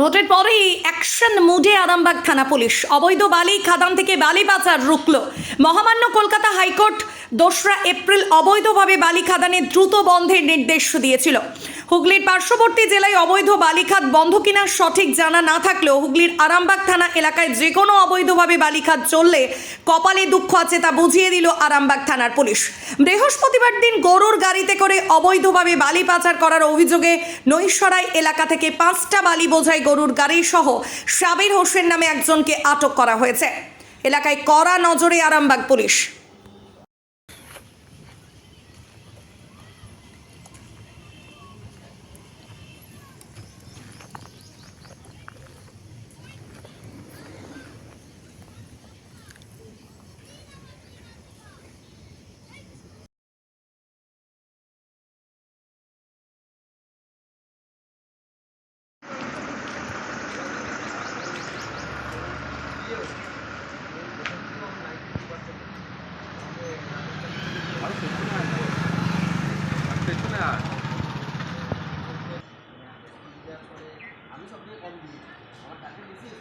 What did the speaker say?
ভোটের পরেই অ্যাকশন মুডে আরামবাগ থানা পুলিশ। অবৈধ বালি খাদান থেকে বালি পাচার রুকল মহামান্য কলকাতা হাইকোর্ট দোসরা এপ্রিল অবৈধভাবে বালি খাদানে দ্রুত বন্ধের নির্দেশ দিয়েছিল। হুগলির পার্শ্ববর্তী জেলায় অবৈধ বালিখাত বন্ধ কিনা সঠিক জানা না থাকলেও হুগলির আরামবাগ থানা এলাকায় যে কোনো অবৈধভাবে বালিখাত চললে কপালে দুঃখ আছে তা বুঝিয়ে দিল আরামবাগ থানার পুলিশ। বৃহস্পতিবার দিন গরুর গাড়িতে করে অবৈধভাবে বালি পাচার করার অভিযোগে নৈশরাই এলাকা থেকে পাঁচটা বালি বোঝাই গরুর গাড়ি সহ সাবির হোসেন নামে একজনকে আটক করা হয়েছে। এলাকায় কড়া নজরে আরামবাগ পুলিশ। সব থেকে কম দিয়েছি আমার টাকা বেশি